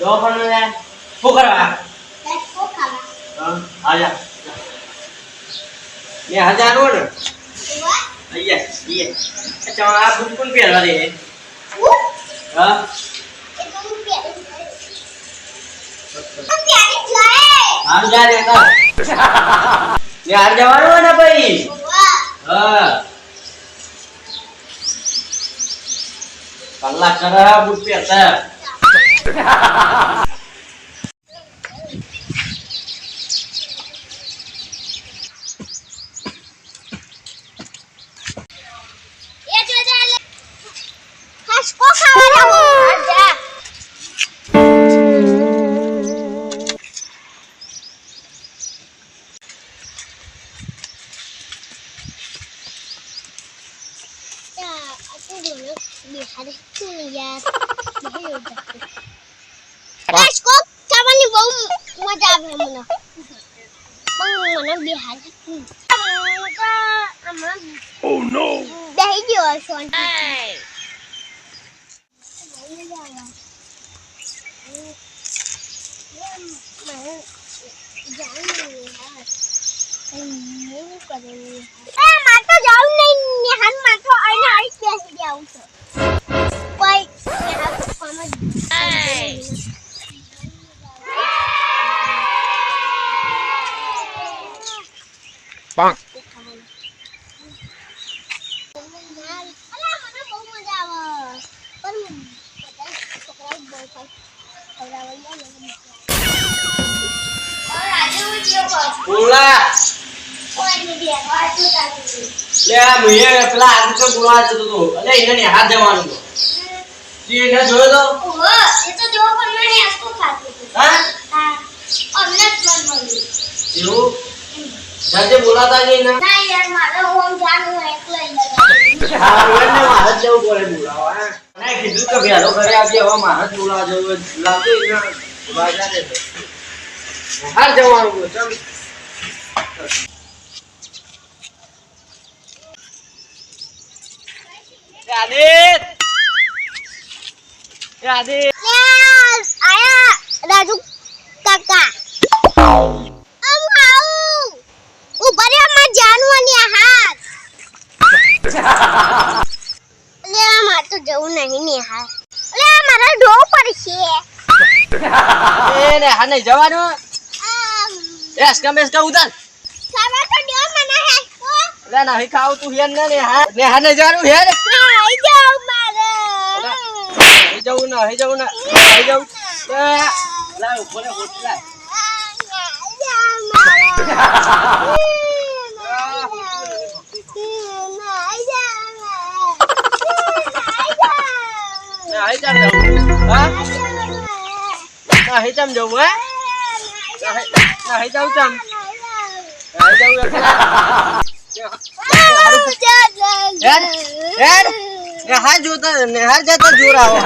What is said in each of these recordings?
દવાખાને લે શું કરવા? હા આજા બે હજાર નો ને? અહીંયા અહીંયા અચ્છા આ બુટ કોણ પહેરવા દે? હા? હાર જા રે કર બે હાર જવાનું ને ભાઈ હા. કલાક કરે બુટ પહેરતા. હસકો ખાવા જા રાજકો ખાવાની બહુ મજા આવે મને પણ મને બિહાર ઓ નો બેહી ગયો છો માર તો જાઉં નહીં નિહાન માર તો આઈને આઈ જ બેસી જાઉં છું કોઈ નિહાન પપ્પામાં Bonk. અલા, મને બહુ મજા આવે પણ બધા છોકરાઓ બહુ ખાય ખવડાવવા જાય ને બોલા લે આ મુએ બોલાતા કે ના. ના યાર મારે હોમ જાનું ને તો હા મને ના મારે જવું પડે બોલાવા ના કીધું કે વહેલો ઘરે આવજે હવે મારે જ બોલાવા જવું હોય. લાવજો એને બાજા દે હાર જવાનું ચાલ. આદિત એ આદિત આયા રાજુ કાકા આમ આવું ઊભા રે અમાર જાનવાની હાથ લે માર તો જવું નહીં ને હાર લે મારા ઢો પડશે એ ને હા નહીં જવાનું એ અસકા મેસકા ઉતાર ખાવા તો મને લે ના ખાવ તું હેન ને ને હા ને હા નહીં જવાનું આઈ જાવ મારે જવું ના હઈ જવું ના હઈ જવું લા ઉપર હોટ ના ચાલ? જવું હા? ના હઈ ચામ જવું હે? ના હઈ- ના હઈ જવું ચામ હઈ જવું. એકલા હેડ હેડ ને જોતા ને જતા જોર આવો.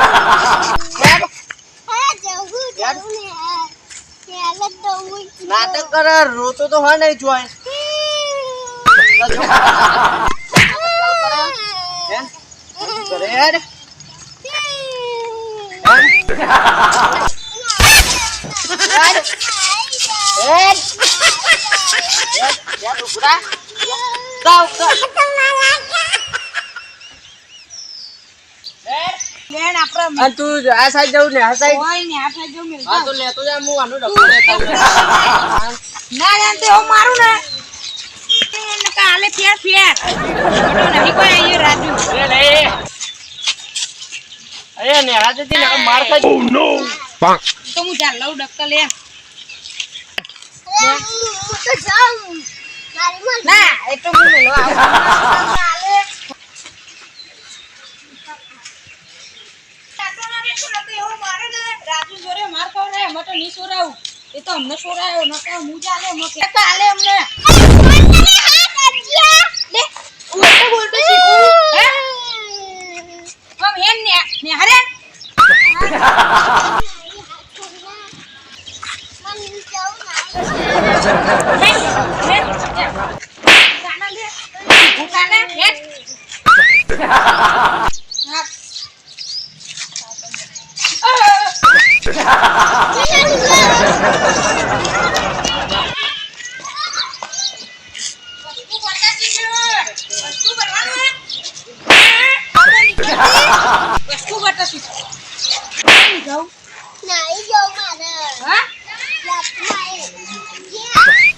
નાટક કરે રોતો તો હોય નહીં જોય. કરે. તું આ સાઈડ જવું ને આ સાઈડ કોઈ ને આ જો જવું ના ના હું મારું ને. કાલે ફેર ફેર. નહીં કોઈ અહીંયા રાજુ લે લે અરે ને આજે થી ને માર ખાઈ Bonk. તો હું ચાલ લઉં ડક્કલ લે. ના એ તો હું મેલો આવું રાજુ જોડે માર ખવડાય અમે તો નહીં સોરાવું. એ તો અમને સોરાયો નકર હું ચાલે અમે કે કાલે અમને. હું કાના હેન હા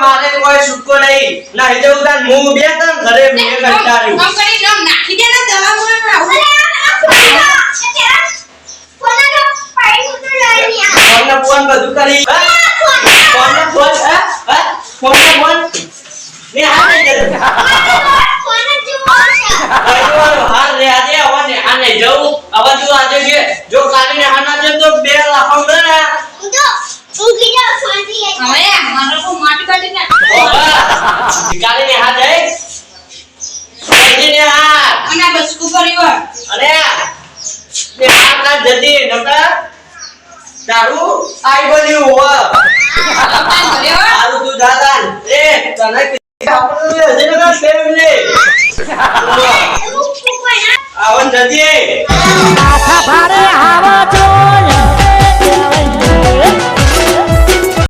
મારે કોઈ છૂટકો નહીં. ના એટલે હું તાર હું બે ત્રણ ઘરે મેં કંટાળ્યું બચકુ પરિવાર અરે બે આના જલ્દી નકરા તારું આઈ બન્યું હો તારું તું દાદાન એ તને આપણે હજી નકરા ફેમલી આવન જલ્દી. આખા ભારે આવા